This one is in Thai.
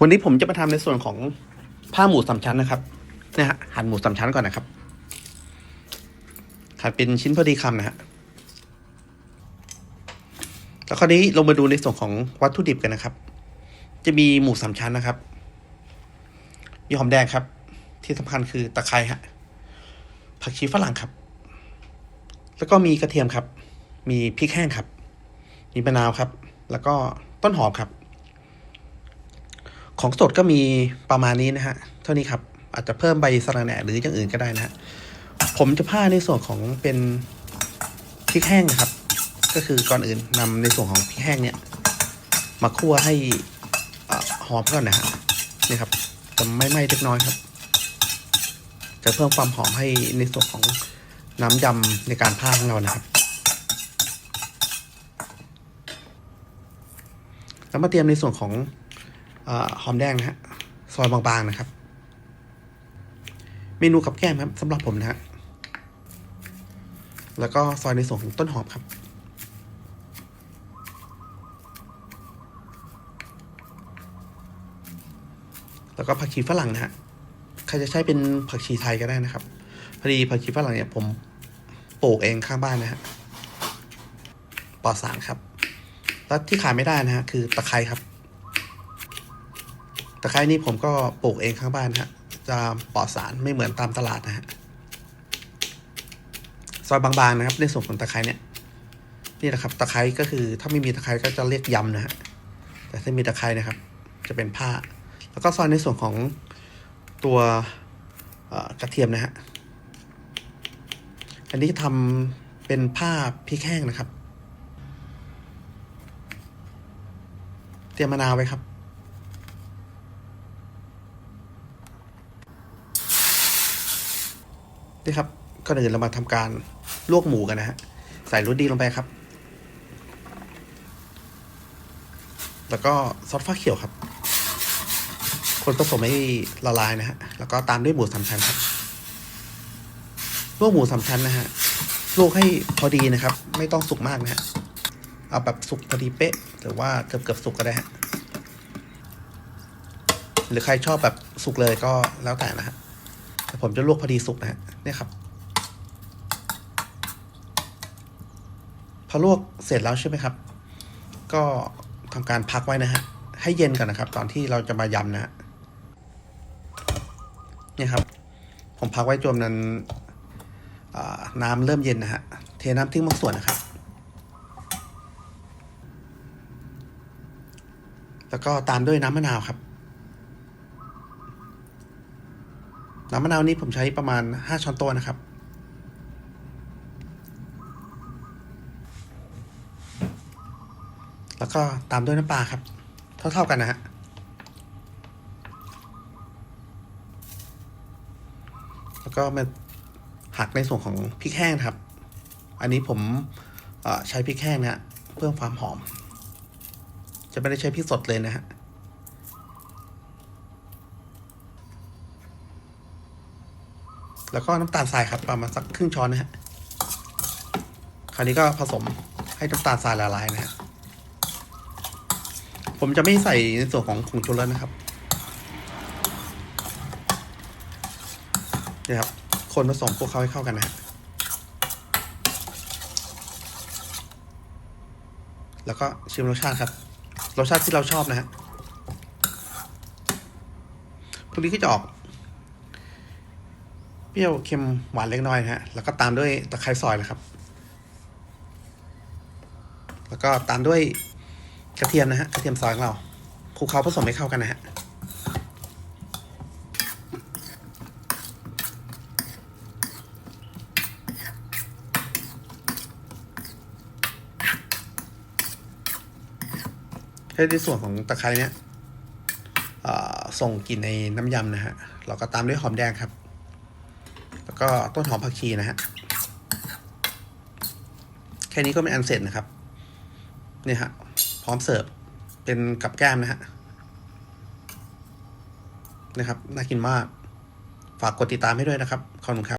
วันนี้ผมจะมาทำในส่วนของผ้าหมูสามชั้นนะครับเนี่ยฮะหั่นหมูสามชั้นก่อนนะครับหั่นเป็นชิ้นพอดีคำนะฮะแล้วคราวนี้ลงมาดูในส่วนของวัตถุดิบกันนะครับ จะมีหมูสามชั้นนะครับมีหอมแดงครับ ที่สำคัญคือตะไคร้ฮะผักชีฝรั่งครับ แล้วก็มีกระเทียมครับ มีพริกแห้งครับ มีมะนาวครับ แล้วก็ต้นหอมครับ ของสดก็มีประมาณนี้นะฮะ เท่านี้ครับ อาจจะเพิ่มใบสะระแหน่หรืออย่างอื่นก็ได้นะฮะ ผมจะผ้าในส่วนของเป็นพริกแห้งนะครับ ก็คือก่อนอื่นนำในส่วนของพริกแห้งเนี่ย มาคั่วให้เอ่อหอมก่อนนะฮะ นี่ครับ จะไม่ไหม้เล็กน้อยครับ จะเพิ่มความหอมให้ในส่วนของน้ำยำในการผ้าของเรานะครับแล้วมาเตรียมในส่วนของ หอมแดงนะฮะซอยบางๆนะครับ เมนูกับแก้มครับสำหรับผมนะฮะแล้วก็ซอยในส่วนของต้นหอมครับ แล้วก็ผักชีฝรั่งนะฮะใครจะใช้เป็นผักชีไทยก็ได้นะครับ พอดีผักชีฝรั่งเนี่ยผมปลูกเองข้างบ้านนะฮะปลอดสารครับ แล้วที่ขายไม่ได้นะฮะคือตะไคร้ครับ ตะไคร้นี่ผมก็ปลูกเองข้างบ้านฮะ จะปลอดสารไม่เหมือนตามตลาดนะฮะ ซอยบางๆนะครับในส่วนของตะไคร้เนี่ยนี่นะครับ ตะไคร้ก็คือถ้าไม่มีตะไคร้ก็จะเรียกยำนะฮะ แต่ถ้ามีตะไคร้นะครับ จะเป็นผ้า แล้วก็ซอยในส่วนของตัวกระเทียมนะฮะ อันนี้ทำเป็นผ้าพริกแห้งนะครับ เตรียมมะนาวไว้ครับ นี่ครับก่อนอื่นเรามาทำการลวกหมูกันนะฮะใส่รสดีลงไปครับ แล้วก็ซอสฟ้าเขียวครับ คนผสมให้ละลายนะฮะแล้วก็ตามด้วยหมูสามชั้นครับลวกหมูสามชั้นนะฮะลวกให้พอดีนะครับ ไม่ต้องสุกมากนะฮะเอาแบบสุกพอดีเป๊ะหรือว่าเกือบเกือบสุกก็ได้ฮะหรือใครชอบแบบสุกเลยก็แล้วแต่นะฮะ ผมจะลวกพอดีสุกนะฮะเนี่ยครับ พอลวกเสร็จแล้วใช่ไหมครับ ก็ทำการพักไว้นะฮะ ให้เย็นก่อนนะครับ ตอนที่เราจะมายำนะฮะเนี่ยครับ ผมพักไว้จนนั้นน้ำเริ่มเย็นนะฮะ เทน้ำทิ้งบางส่วนนะครับ แล้วก็ตามด้วยน้ำมะนาวครับ น้ำมะนาวนี้ผมใช้ประมาณห้าช้อนโต๊ะนะครับ แล้วก็ตามด้วยน้ำปลาครับ เท่าๆกันนะฮะ แล้วก็มาหักในส่วนของพริกแห้งครับ อันนี้ผมใช้พริกแห้งนะฮะเพิ่มความหอม จะไม่ได้ใช้พริกสดเลยนะฮะ แล้วก็น้ำตาลทรายครับประมาณสักครึ่งช้อนนะฮะคราวนี้ก็ผสมให้น้ำตาลทรายละลายนะฮะผมจะไม่ใส่ในส่วนของผงชูรสนะครับเนี่ยครับ คนผสมพวกเขาให้เข้ากันนะฮะแล้วก็ชิมรสชาติครับ รสชาติที่เราชอบนะฮะพวกนี้ก็จะออก ปรี้ยวเค็มหวานเล็กน้อยนะฮะ แล้วก็ตามด้วยตะไคร้ซอยนะครับ แล้วก็ตามด้วยกระเทียมนะฮะ กระเทียมซอยของเราคลุกเคล้าผสมให้เข้ากันนะฮะ ให้ในส่วนของตะไคร้เนี่ยส่งกลิ่นในน้ำยำนะฮะ เราก็ตามด้วยหอมแดงครับ แล้วก็ต้นหอมผักชีนะฮะ แค่นี้ก็เป็นอันเสร็จนะครับ เนี่ยฮะ พร้อมเสิร์ฟ เป็นกับแก้มนะฮะ นะครับ น่ากินมาก ฝากกดติดตามให้ด้วยนะครับ ขอบคุณครับ